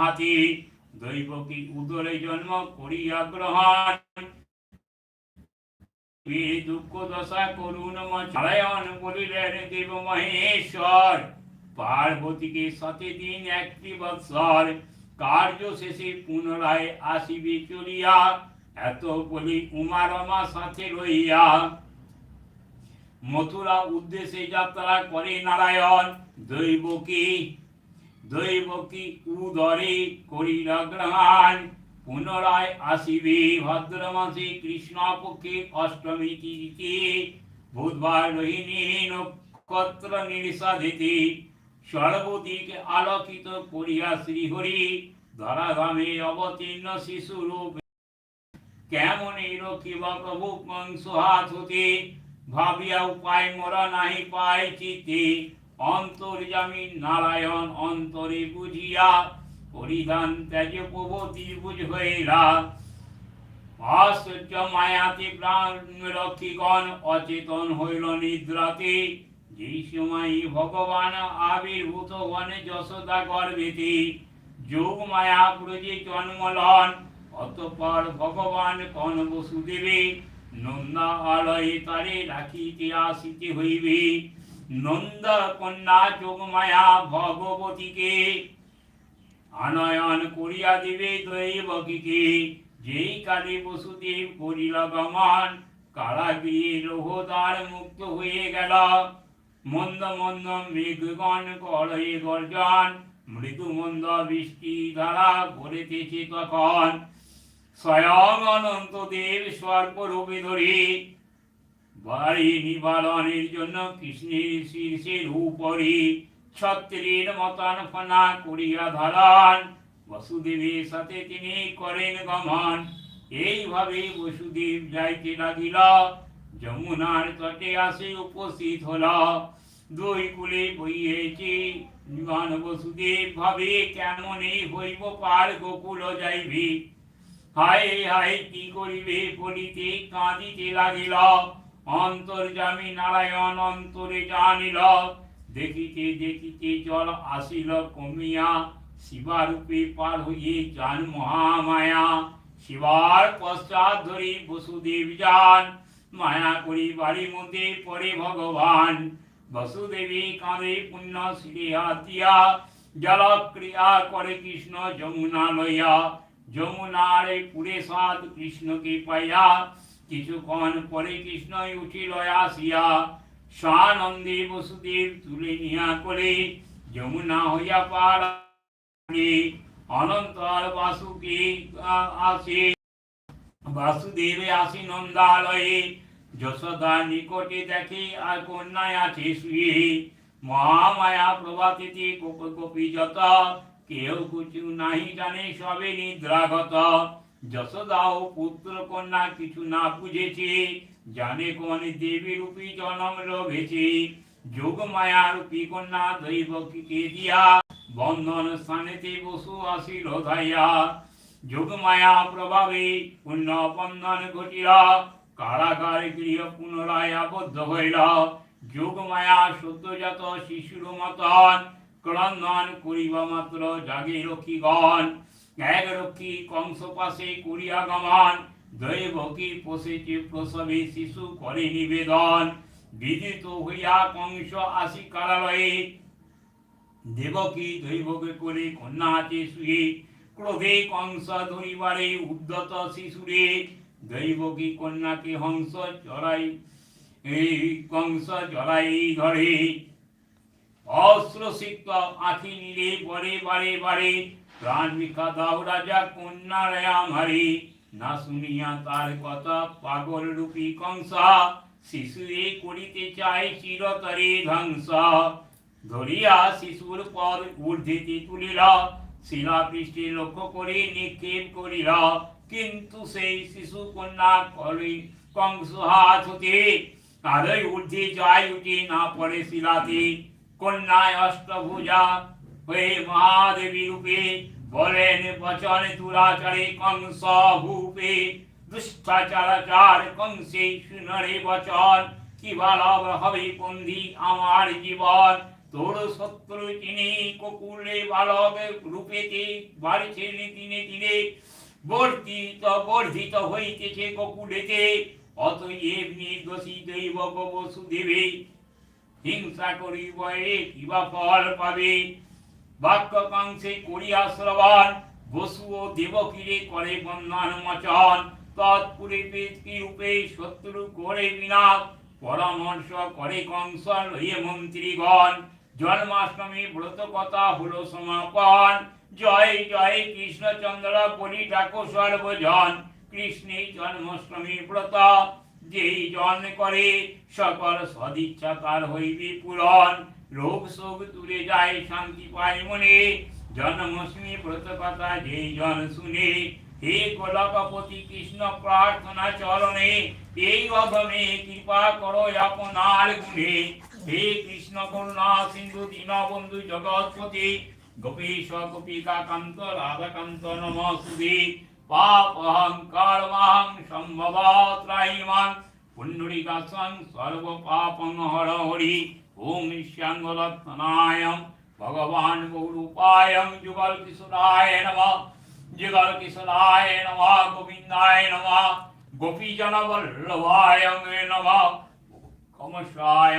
হাতি দৈবকী উদরে জন্ম করিয়া গ্রহণ। দুঃখ দশা করুণ চালায়ন বলিলেন দেব মহেশ্বর পার্বতীকে সাথে দিন একটি বৎসর কার্য শেষে পুনরায় আসিবে চলিয়া, এত বলি উমা রমা সাথে রইয়া মথুরা উদ্দেশ্যে যাত্রা করে নারায়ণ, দৈবকী দৈবকী উদরে করিল গ্রহণ, পুনরায় আসিবে ভাদ্র মাসে কৃষ্ণ পক্ষে অষ্টমী তিথি বুধবার রোহিণী নক্ষত্র নির্সাধিতি সর্বদিকে আলোকিত করিয়া শ্রীহরি ধরাধামে অবতীর্ণ শিশু রূপ কেমন রক্ষিবা প্রভু কংস হাত হতে? ভাবিয়া উপায় মোরা নাহি পাই চিতে অন্তর্জামী নারায়ণ অন্তরে বুঝিয়া পরিধান ত্যাজ প্রভু ত্রিভুজ হইলা। আশ্চর্য মায়াতে প্রাণ রক্ষিগণ অচেতন হইল নিদ্রাতে। যেই সময় ভগবান আবির্ভূত বনে যশোদা গর্ভেতে, যোগ মায়া ব্রজে জন্মলন অতঃপর ভগবান কন বসুদেবে নন্দা আলয়ে তারে রাখিতে আসিতে হইবে। নন্দ কন্যা যোগমায়া ভগবতীকে। আনয়ন করিয়া দিবে দৈবকীকে। যেই কালে বসুদেব করিল গমন কারাগৃহে রোহদার মুক্ত হয়ে গেল। মন্দ মন্দ মেঘগণ কলয়ে গর্জন মৃদু মন্দ বৃষ্টি দ্বারা ভরেতেছে তখন। স্বয়ং অনন্ত দেব সর্বরূপে ধরে বাড়ি নিবারণের জন্য কৃষ্ণের শীর্ষের উপরে ছত্রের মতন ফনা করিয়া ধারণ। বসুদেবের সাথে তিনি করেন গমন। এইভাবে বসুদেব যাইতে লাগিল। যমুনার তটে আসে উপস্থিত হল। দুই কুলে বইয়েছে, নিবান বসুদেব, ভাবে কেমনে হইব পার গোকুল যাইবে? হায় হায়, কি করিবে বলিতে কাঁদিতে লাগিল। অন্তর্জামী নারায়ণ অন্তরে জানিল দেখিতে দেখিতে জল আসিল কমিয়া, শিবারূপে পার হইয়ে যান মহামায়া। শিবার পশ্চাৎ ধরি বসুদেব যান, মায়া করি বাড়ির মধ্যে পড়ে ভগবান। বসুদেবী কাঁদে পুণ্য শ্রী হাতিয়া, জলক্রিয়া করে কৃষ্ণ যমুনা লইয়া। যমুনার এই পুরে সাত কৃষ্ণকে পাইয়া কিছুক্ষণ পরে কৃষ্ণই উঠিল আসিয়া স্বানন্দে বসুদেব তুলে নিয়া করে যমুনা হইয়া পার অনন্তর বাসুকে আসে। আসি নন্দালয়ে, যশোদা নিকটে দেখে আর কন্যায় আছে শুয়ে। মহামায়া প্রভাতিতে যত, কেউ কিছু নাহি জানে সবে নিদ্রাগত। যশোদা ও পুত্র কন্যা কিছু না বুঝেছে, জানে কোন দেবী রূপী জনম যোগ মায়া রূপী কন্যা দিয়া বন্ধন স্থানেতে বসু আসিল ধাইয়া যোগমায়া প্রভাবে পুণ্য বন্ধন ঘটিল কারাগার গৃহ পুনরায় আবদ্ধ হইল। যোগমায়া সদ্যজাত শিশুর মতন ক্রন্দন করিব মাত্র জাগে রক্ষীগণ। এক রক্ষী কংস পাশে করিয়া গমন। দৈবকী পোষেছে প্রসবে শিশু করে নিবেদন। বিদিত হইয়া কংস আসি কারালয়ে। দেবকী দৈবকে করে কন্যা আছে শুয়ে। ক্রোধে কংস ধরিবারে উদ্যত শিশুরে। দৈবকী কন্যাকে হংস চড়াই এই কংস জড়াই ধরে। অস্ত্রসিক্ত আখি নিরে পরে বারে বারে প্রাণ ভিক্ষা দাও রাজা কন্যার আমারে না শুনিয়া তার কথা পাগল রূপী কংসা শিশুরে করিতে চায় চিরতরে ধ্বংস ধরিয়া শিশুর পর ঊর্ধ্বেতে তুলিল শিলা পৃষ্ঠে লক্ষ্য করে নিক্ষেপ করিল। কিন্তু সেই শিশু কন্যা করে কংস হাত হতে, তারই ঊর্ধ্বে যায় উঠে না পড়ে শিলাতে। কন্যায় অষ্টভুজা হয়ে মহাদেবী রূপে বলেন বচন দুরাচারে কংস ভূপে, দুষ্টাচারাচার কংসে শুনরে বচন। কি ভালো হবে বন্ধি আমার জীবন? তোর শত্রু চিনি ককুলে বালক রূপেতে বাড়ছে দিনে দিনে। বর্ধিত বর্ধিত হইতেছে ককুলেতে, অতএব নির্দোষী দৈবক বসুদেবে। হিংসা করিব কিবা ফল পাবে? বাক্য কাংসে করিয়া শ্রবণ বসু ও দেবকীরে করে বন্ধন মোচন তৎপুরে পেতকি রূপে শত্রু করে বিনাশ, পরামর্শ করে কংস লইয়ে মন্ত্রীগণ। জন্মাষ্টমী ব্রত কথা হলো সমাপন। জয় জয় কৃষ্ণচন্দ্র, বলি ডাকো সর্বজন। কৃষ্ণের জন্মাষ্টমী ব্রত, যেই জন করে সকল সদিচ্ছা তার হইবে পূরণ। রোগ শোক দূরে যায় শান্তি পায় মনে ব্রত কথা যেই জন শুনে হে গোলকপতি কৃষ্ণ প্রার্থনা চরণে এই অধমে কৃপা করো আপনার গুণে হে কৃষ্ণ করুণা সিন্ধু দীনবন্ধু জগৎপতি গোপীশ গোপিকা কান্ত রাধাকান্ত নমস্তুতে পাপ অহংকার মাং সম্ভব ত্রাহিমাং পুণ্ডরিকাসং সর্ব পাপং হর হরি ओम निश्यांगलनाय भगवान गौरूपाय जुगल किशोराय नम। जुगल किशोराय नम गोविंदाय नम गोपीजन वल्लभाय नम कमशाय